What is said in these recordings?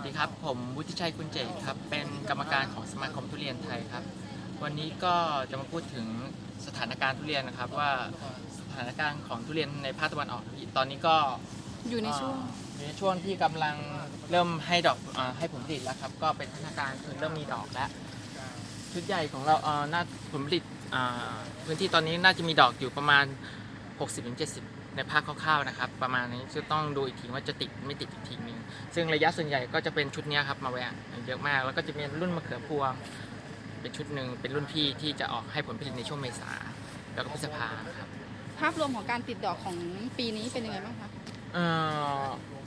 วัสดีครับ ผมวุฒิชัยคุณเจตครับ เป็นกรรมการของสมาคมทุเรียนไทยครับ วันนี้ก็จะมาพูดถึงสถานการณ์ทุเรียนนะครับ ว่าสถานการณ์ของทุเรียนในภาคตะวันออกตอนนี้ก็อยู่ในช่วงเอ่ออยู่ในช่วงที่กำลังเริ่มให้ดอกอาให้ผลผลิตแล้วครับ ก็เป็นสถานการณ์คือเริ่มมีดอกแล้ว ชุดใหญ่ของเราเอ่อน่าผลผลิตอ่าพื้นที่ตอนนี้น่าจะมีดอกอยู่ประมาณ 60-70 ในภาคคร่าวๆนะครับ ประมาณนี้จะต้องดูอีกทีว่าจะติดไม่ติดอีกทีนึงซึ่งระยะส่วนใหญ่ก็จะเป็นชุดเนี้ยครับมาแวะเยอะมาก แล้วก็จะเป็นรุ่นมะเขือพวง เป็นชุดหนึ่งเป็นรุ่นพี่ที่จะออกให้ผลผลิตในช่วงเมษาแล้วก็พฤษภาครับภาพรวมของการติดดอกของปีนี้เป็นยังไงบ้างคะเอ่อ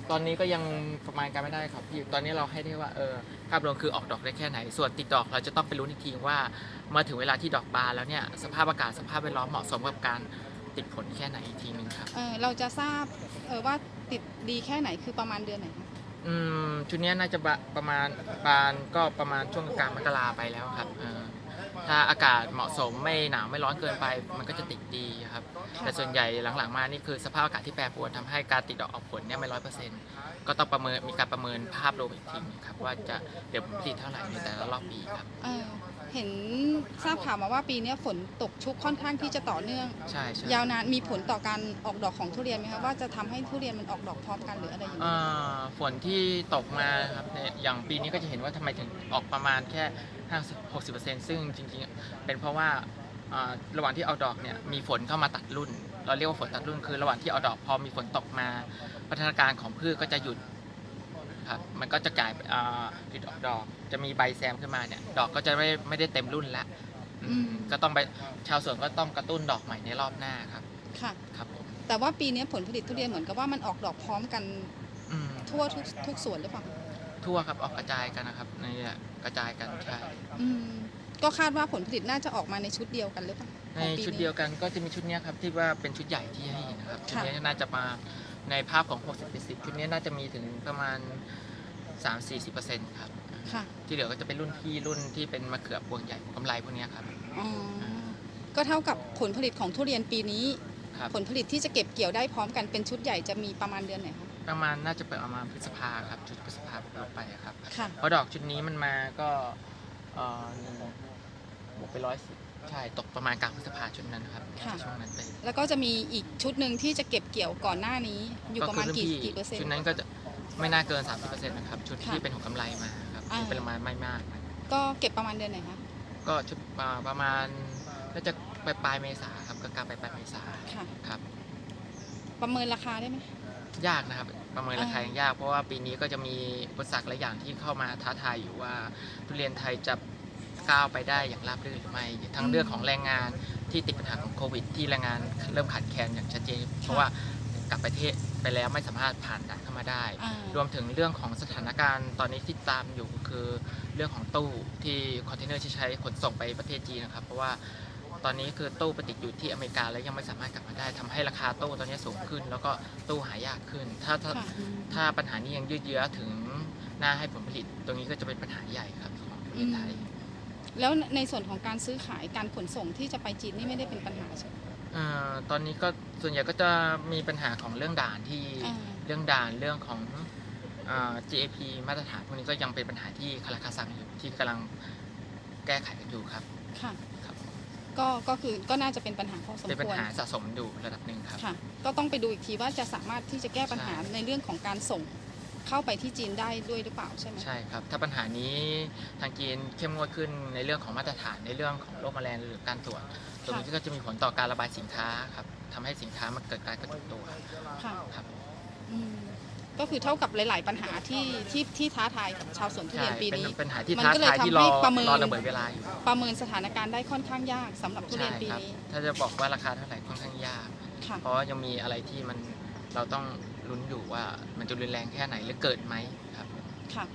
ตอนนี้ก็ยังประมาณการไม่ได้ครับพี่ตอนนี้เราให้ได้ว่าเออภาพรวมคือออกดอกได้แค่ไหน ส่วนติดดอกเราจะต้องไปรู้นอีกทีว่าเมื่อถึงเวลาที่ดอกบานแล้วเนี่ยสภาพอากาศสภาพแวดล้อมเหมาะสมกับการ ติดผลแค่ไหนอีกทีหนึงครับ เออเราจะทราบเออว่าติดดีแค่ไหนคือประมาณเดือนไหนคะอืมชุดเนี้ยน่าจะบะประมาณบานก็ประมาณช่วงกลางมกราไปแล้วครับเออถ้าอากาศเหมาะสมไม่หนาวไม่ร้อนเกินไป มันก็จะติดดีครับ แต่ส่วนใหญ่หลังๆมานี่คือสภาพอากาศที่แปรปรวนทำให้การติดดอกออกผลเนี่ยไม่ร้อยเปอร์เซ็นต์ก็ต้องประเมินมีการประเมินภาพรวมอีกทีหนึงครับว่าจะเดี๋ยวผลผลิตเท่าไหร่ในแต่ละรอบปีครับ เออ เห็นทราบข่าวมาว่าปีนี้ฝนตกชุกค่อนข้างที่จะต่อเนื่อง ใช่ใช่ยาวนานมีผลต่อการออกดอกของทุเรียนไหมคะว่าจะทำให้ทุเรียนมันออกดอกพร้อมกันหรืออะไรอย่างเอ่นี้อฝนที่ตกมาครับในอย่างปีนี้ก็จะเห็นว่าทำไมถึงออกประมาณแค่50-60%ซึ่งจริงๆ เป็นเพราะว่าเอ่อระหว่างที่เอาดอกเนี่ยมีฝนเข้ามาตัดรุ่น เราเรียกว่าฝนตัดรุ่นคือ ระหว่างที่เอาดอกพอมีฝนตกมาพัฒนาการของพืชก็จะหยุด ครับมันก็จะกลายเป็นอ่าหยุดออกดอกจะมีใบแซมขึ้นมาเนี่ยดอกก็จะไม่ไม่ได้เต็มรุ่นละอืมก็ต้องไปชาวสวนก็ต้องกระตุ้นดอกใหม่ในรอบหน้าครับค่ะครับผมแต่ว่าปีนี้ผลผลิตทุเรียนเหมือนกับว่ามันออกดอกพร้อมกันอืมทั่วทุกทุกสวนหรือเปล่าทั่วครับออกกระจายกันนะครับในเนี่ยกระจายกันใช่อืมก็คาดว่าผลผลิตน่าจะออกมาในชุดเดียวกันหรือเปล่าในของปีชุดนี้เดียวกันก็จะมีชุดเนี้ยครับที่ว่าเป็นชุดใหญ่ที่ให้เห็นนะครับชุดค่ะเนี้ยน่าจะมา ในภาพของ 60 70ชุดเนี้ยน่าจะมีถึงประมาณ 3-40%ครับ ค่ะที่เหลือก็จะเป็นรุ่นพี่รุ่นที่เป็นมะเขือพวงใหญ่กำไรพวกเนี้ยครับ อ๋อก็เท่ากับผลผลิตของทุเรียนปีนี้ ครับ ผลผลิตที่จะเก็บเกี่ยวได้พร้อมกันเป็นชุดใหญ่จะมีประมาณเดือนไหนคะประมาณน่าจะเป็นประมาณพฤษภาครับชุดพฤษภาลงไปครับ ค่ะ เพราะดอกชุดนี้มันมาก็เอ่อหนึ่ง บวกไปร้อยสิบใช่ ตกประมาณกลางพฤษภาชุดนั้นครับค่ะ ช่วงนั้นไปแล้วก็จะมีอีกชุดหนึ่งที่จะเก็บเกี่ยวก่อนหน้านี้ อยู่ประมาณกี่ก็คือรุ่นพี่กี่เปอร์เซ็นชุดต์นั้นก็จะไม่น่าเกิน 30%นะครับ ชุดที่ค่ะเป็นของกำไรมาครับอ่า เป็นประมาณไม่มากก็เก็บประมาณเดือนไหนคะก็ชุดมาประมาณน่าจะปลายปลายๆเมษาครับก็กลางปลายปลายๆเมษาค่ะ ครับ ประเมินราคาได้ไหม ยากนะครับ ประเมินราคาอ่ายัยังยาก เพราะว่าปีนี้ก็จะมีอุปสรรคหลายอย่างที่เข้ามาท้าทายอยู่ว่าทุเรียนไทยจะ ก้าวไปได้อย่างราบรื่นหรือไม่ทั้งเรื่องของแรงงานที่ติดปัญหาของโควิด ที่แรงงานเริ่มขาดแคลนอย่างชัดเจน เพราะว่ากลับประเทศไปแล้วไม่สามารถผ่านด่านเข้ามาได้อ่ารวมถึงเรื่องของสถานการณ์ตอนนี้ที่ตามอยู่คือเรื่องของตู้ที่คอนเทนเนอร์ที่ใช้ขนส่งไปประเทศจีนนะครับ เพราะว่าตอนนี้คือตู้ไปติดอยู่ที่อเมริกาแล้วยังไม่สามารถกลับมาได้ทำให้ราคาตู้ตอนนี้สูงขึ้น แล้วก็ตู้หายากขึ้น ถ้าถ้าค่ะถ้าปัญหานี้ยังยืดเยื้อถึงหน้าให้ผลผลิต ตรงนี้ก็จะเป็นปัญหาใหญ่ครับของประเทศไทย แล้วในส่วนของการซื้อขายการขนส่งที่จะไปจีนนี่ไม่ได้เป็นปัญหาใช่ไหมเอ่อตอนนี้ก็ส่วนใหญ่ก็จะมีปัญหาของเรื่องด่านที่อ่า เรื่องด่านเรื่องของเอ่อ GAP มาตรฐานพวกนี้ก็ยังเป็นปัญหาที่คาราคาซังอยู่ที่กำลังแก้ไขกันอยู่ครับ ค่ะครับ ก็ก็คือก็น่าจะเป็นปัญหาพอสมเป็นปัญควร หาสะสมอยู่ระดับหนึ่งครับ ค่ะ ก็ต้องไปดูอีกทีว่าจะสามารถที่จะแก้ปัญหาใช่ ในเรื่องของการส่ง เข้าไปที่จีนได้ด้วยหรือเปล่าใช่ไหมใช่ครับ ถ้าปัญหานี้ทางจีนเข้มงวดขึ้นในเรื่องของมาตรฐานในเรื่องของโรคแมลงหรือการตรวจตรงนี้ก็จะมีผลต่อการระบายสินค้าครับทำให้สินค้ามันเกิดการกระจุกตัวค่ะครับอืมก็คือเท่ากับหลาย ๆ ปัญหาที่ที่ที่ท้าทายกับชาวสวนทุใช่เรียนปีเป็นนี้ปัญหาที่มันท้าก็เลยทายที่ทำรให้อประเมินรอระเบิดเวลาอยู่ประเมินสถานการณ์ได้ค่อนข้างยากสำหรับทุเรีใช่ยนปีครับนี้ถ้าจะบอกว่าราคาเท่าไหร่ค่อนข้างยากค่ะเพราะว่ายังมีอะไรที่มัน เราต้องลุ้นอยู่ว่ามันจะรุนแรงแค่ไหนหรือเกิดไหมครับค่ะ